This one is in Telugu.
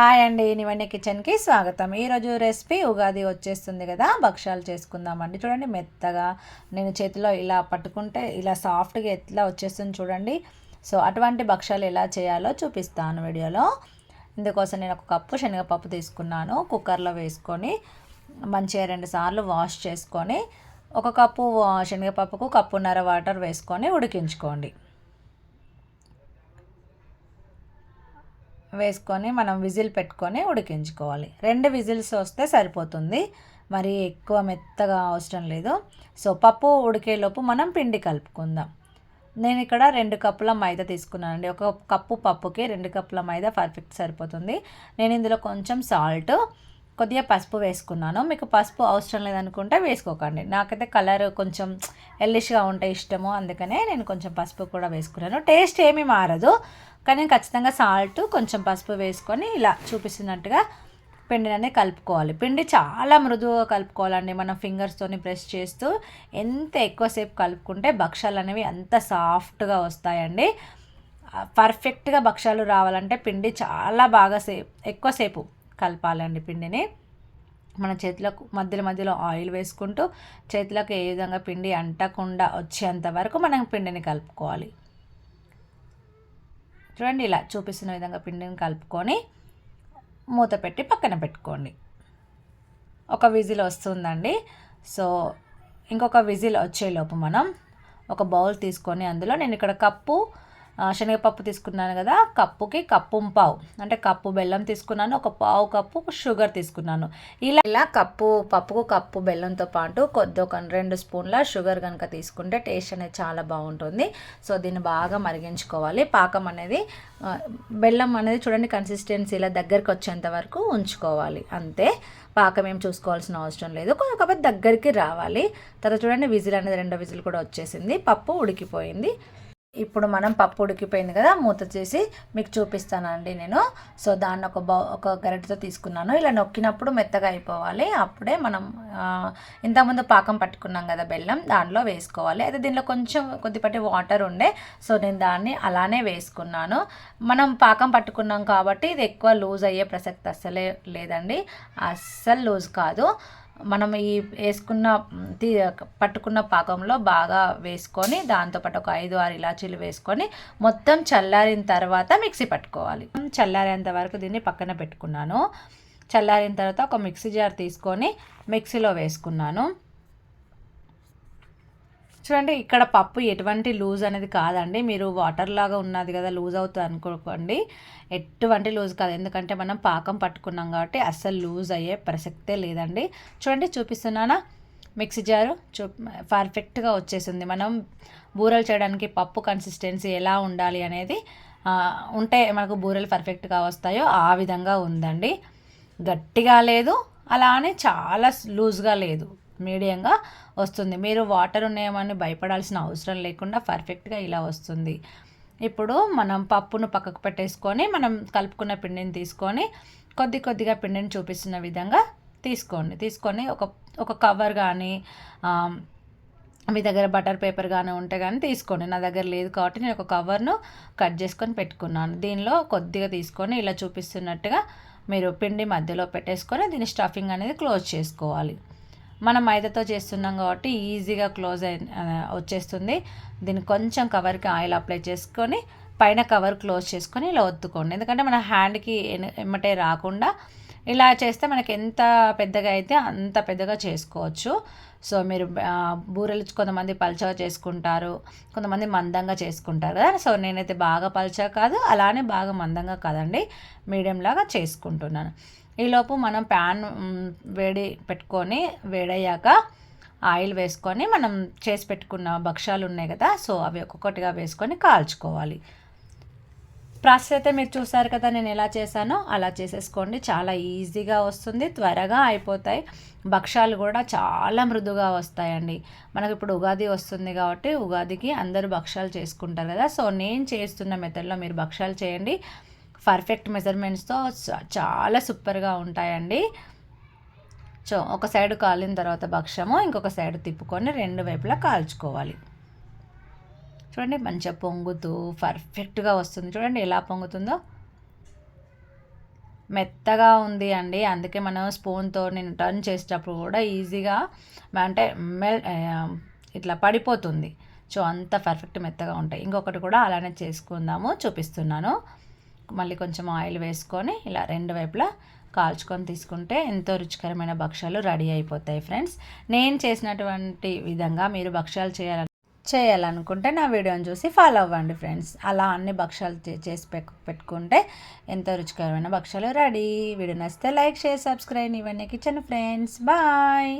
హాయ్ అండి నివన్య కిచెన్కి స్వాగతం. ఈరోజు రెసిపీ ఉగాది వచ్చేస్తుంది కదా భక్ష్యాలు చేసుకుందామండి. చూడండి మెత్తగా నేను చేతిలో ఇలా పట్టుకుంటే ఇలా సాఫ్ట్గా ఎట్లా వచ్చేస్తుంది చూడండి. సో అటువంటి భక్షాలు ఎలా చేయాలో చూపిస్తాను వీడియోలో. ఇందుకోసం నేను ఒక కప్పు శనగపప్పు తీసుకున్నాను. కుక్కర్లో వేసుకొని మంచిగా రెండు సార్లు వాష్ చేసుకొని ఒక కప్పు శనగపప్పుకు కప్పున్నర వాటర్ వేసుకొని ఉడికించుకోండి. వేసుకొని మనం విజిల్ పెట్టుకొని ఉడికించుకోవాలి. రెండు విజిల్స్ వస్తే సరిపోతుంది. మరి ఎక్కువ మెత్తగా అవసరం లేదు. సో పప్పు ఉడికేలోపు మనం పిండి కలుపుకుందాం. నేను ఇక్కడ రెండు కప్పుల మైదా తీసుకున్నానండి. ఒక కప్పు పప్పుకి రెండు కప్పుల మైదా పర్ఫెక్ట్ సరిపోతుంది. నేను ఇందులో కొంచెం సాల్ట్ కొద్దిగా పసుపు వేసుకున్నాను. మీకు పసుపు అవసరం లేదనుకుంటే వేసుకోకండి. నాకైతే కలర్ కొంచెం ఎల్లిష్గా ఉంటే ఇష్టము. అందుకనే నేను కొంచెం పసుపు కూడా వేసుకున్నాను. టేస్ట్ ఏమీ మారదు. కానీ ఖచ్చితంగా సాల్ట్ కొంచెం పసుపు వేసుకొని ఇలా చూపిస్తున్నట్టుగా పిండిని కలుపుకోవాలి. పిండి చాలా మృదువుగా కలుపుకోవాలండి. మనం ఫింగర్స్తోని ప్రెస్ చేస్తూ ఎంత ఎక్కువసేపు కలుపుకుంటే భక్షాలు అనేవి అంత సాఫ్ట్గా వస్తాయండి. పర్ఫెక్ట్గా భక్షాలు రావాలంటే పిండి చాలా బాగా సేపు ఎక్కువసేపు కలపాలండి పిండిని. మన చేతులకు మధ్యలో మధ్యలో ఆయిల్ వేసుకుంటూ చేతులకు ఏ విధంగా పిండి అంటకుండా వచ్చేంత వరకు మనం పిండిని కలుపుకోవాలి. చూడండి ఇలా చూపిస్తున్న విధంగా పిండిని కలుపుకొని మూత పెట్టి పక్కన పెట్టుకోండి. ఒక విజిల్ వస్తుందండి. సో ఇంకొక విజిల్ వచ్చేలోపు మనం ఒక బౌల్ తీసుకొని అందులో నేను ఇక్కడ కప్పు శనగపప్పు తీసుకున్నాను కదా కప్పుకి కప్పు పావు. అంటే కప్పు బెల్లం తీసుకున్నాను ఒక పావు కప్పు షుగర్ తీసుకున్నాను. ఇలా ఇలా కప్పు పప్పుకు కప్పు బెల్లంతో పాటు కొద్ది ఒక రెండు స్పూన్ల షుగర్ కనుక తీసుకుంటే టేస్ట్ అనేది చాలా బాగుంటుంది. సో దీన్ని బాగా మరిగించుకోవాలి. పాకం అనేది బెల్లం అనేది చూడండి కన్సిస్టెన్సీ ఇలా దగ్గరికి వచ్చేంత వరకు ఉంచుకోవాలి. అంతే. పాకం ఏం చూసుకోవాల్సిన అవసరం లేదు. కాకపోతే దగ్గరికి రావాలి. తర్వాత చూడండి విజిల్ అనేది రెండో విజిల్ కూడా వచ్చేసింది. పప్పు ఉడికిపోయింది. ఇప్పుడు మనం పప్పు ఉడికిపోయింది కదా మూత చేసి మీకు చూపిస్తానండి నేను. సో దాన్ని ఒక బౌ ఒక గరిటతో తీసుకున్నాను. ఇలా నొక్కినప్పుడు మెత్తగా అయిపోవాలి. అప్పుడే మనం ఇంతకుముందు పాకం పట్టుకున్నాం కదా బెల్లం దాంట్లో వేసుకోవాలి. అయితే దీనిలో కొంచెం కొద్దిపాటి వాటర్ ఉండే సో నేను దాన్ని అలానే వేసుకున్నాను. మనం పాకం పట్టుకున్నాం కాబట్టి ఇది ఎక్కువ లూజ్ అయ్యే ప్రసక్తి అస్సలే లేదండి. అస్సలు లూజ్ కాదు. మనం ఈ వేసుకున్న పట్టుకున్న పాకంలో బాగా వేసుకొని దాంతోపాటు ఒక ఐదు ఆరు ఇలాచీలు వేసుకొని మొత్తం చల్లారిన తర్వాత మిక్సీ పట్టుకోవాలి. చల్లారేంత వరకు దీన్ని పక్కన పెట్టుకున్నాను. చల్లారిన తర్వాత ఒక మిక్సీ జార్ తీసుకొని మిక్సీలో వేసుకున్నాను. చూడండి ఇక్కడ పప్పు ఎటువంటి లూజ్ అనేది కాదండి. మీరు వాటర్ లాగా ఉన్నది కదా లూజ్ అవుతుంది అనుకోకండి. ఎటువంటి లూజ్ కాదు. ఎందుకంటే మనం పాకం పట్టుకున్నాం కాబట్టి అస్సలు లూజ్ అయ్యే ప్రసక్తే లేదండి. చూడండి చూపిస్తున్నానా? మిక్సీ జారు చూ పర్ఫెక్ట్గా వచ్చేసింది. మనం బూరెలు చేయడానికి పప్పు కన్సిస్టెన్సీ ఎలా ఉండాలి అనేది ఉంటే మనకు బూరెలు పర్ఫెక్ట్గా వస్తాయో ఆ విధంగా ఉందండి. గట్టిగా లేదు అలానే చాలా లూజ్గా లేదు. మీడియంగా వస్తుంది. మీరు వాటర్ ఉన్నాయేమని భయపడాల్సిన అవసరం లేకుండా పర్ఫెక్ట్గా ఇలా వస్తుంది. ఇప్పుడు మనం పప్పును పక్కకు పెట్టేసుకొని మనం కలుపుకున్న పిండిని తీసుకొని కొద్ది కొద్దిగా పిండిని చూపిస్తున్న విధంగా తీసుకోండి. తీసుకొని ఒక ఒక కవర్ కానీ మీ దగ్గర బటర్ పేపర్ కానీ ఉంటే కానీ తీసుకోండి. నా దగ్గర లేదు కాబట్టి నేను ఒక కవర్ను కట్ చేసుకొని పెట్టుకున్నాను. దీనిలో కొద్దిగా తీసుకొని ఇలా చూపిస్తున్నట్టుగా మీరు పిండి మధ్యలో పెట్టేసుకొని దీని స్టఫింగ్ అనేది క్లోజ్ చేసుకోవాలి. మనం మైదాతో చేస్తున్నాం కాబట్టి ఈజీగా క్లోజ్ అయి వచ్చేస్తుంది. దీన్ని కొంచెం కవర్కి ఆయిల్ అప్లై చేసుకొని పైన కవర్ క్లోజ్ చేసుకొని ఇలా ఒత్తుకోండి. ఎందుకంటే మన హ్యాండ్కి ఎమ్మటే రాకుండా ఇలా చేస్తే మనకి ఎంత పెద్దగా అయితే అంత పెద్దగా చేసుకోవచ్చు. సో మీరు బూరెలు కొంతమంది పల్చగా చేసుకుంటారు కొంతమంది మందంగా చేసుకుంటారు కదా. సో నేనైతే బాగా పల్చగా కాదు అలానే బాగా మందంగా కాదండి. మీడియం లాగా చేసుకుంటున్నాను. ఈలోపు మనం ప్యాన్ వేడి పెట్టుకొని వేడయ్యాక ఆయిల్ వేసుకొని మనం చేసి పెట్టుకున్న భక్ష్యాలు ఉన్నాయి కదా సో అవి ఒక్కొక్కటిగా వేసుకొని కాల్చుకోవాలి. ప్రాసెస్ అయితే మీరు చూసారు కదా నేను ఎలా చేశానో అలా చేసేసుకోండి. చాలా ఈజీగా వస్తుంది త్వరగా అయిపోతాయి. భక్ష్యాలు కూడా చాలా మృదుగా వస్తాయండి. మనకు ఇప్పుడు ఉగాది వస్తుంది కాబట్టి ఉగాదికి అందరూ భక్ష్యాలు చేసుకుంటారు కదా సో నేను చేస్తున్న మెథడ్లో మీరు భక్ష్యాలు చేయండి. పర్ఫెక్ట్ మెజర్మెంట్స్తో చాలా సూపర్గా ఉంటాయండి. సో ఒక సైడ్ కాలిన తర్వాత భక్ష్యము ఇంకొక సైడ్ తిప్పుకొని రెండు వైపులా కాల్చుకోవాలి. చూడండి మంచిగా పొంగుతూ పర్ఫెక్ట్గా వస్తుంది. చూడండి ఎలా పొంగుతుందో. మెత్తగా ఉంది అండి. అందుకే మనం స్పూన్తో నేను టర్న్ చేసేటప్పుడు కూడా ఈజీగా అంటే మెల్ ఇట్లా పడిపోతుంది. సో అంత పర్ఫెక్ట్ మెత్తగా ఉంటాయి. ఇంకొకటి కూడా అలానే చేసుకుందాము చూపిస్తున్నాను. మళ్ళీ కొంచెం ఆయిల్ వేసుకొని ఇలా రెండు వైపులా కాల్చుకొని తీసుకుంటే ఎంతో రుచికరమైన భక్ష్యాలు రెడీ అయిపోతాయి ఫ్రెండ్స్. నేను చేసినటువంటి విధంగా మీరు భక్ష్యాలు చేయాలని చేయాలనుకుంటే నా వీడియోని చూసి ఫాలో అవ్వండి ఫ్రెండ్స్. అలా అన్ని భక్ష్యాలు చేసి పెట్టుకుంటే ఎంతో రుచికరమైన భక్ష్యాలు రెడీ. వీడియో నచ్చితే లైక్ షేర్ సబ్స్క్రైబ్. ఇవన్నీ కిచెన్ ఫ్రెండ్స్. బాయ్!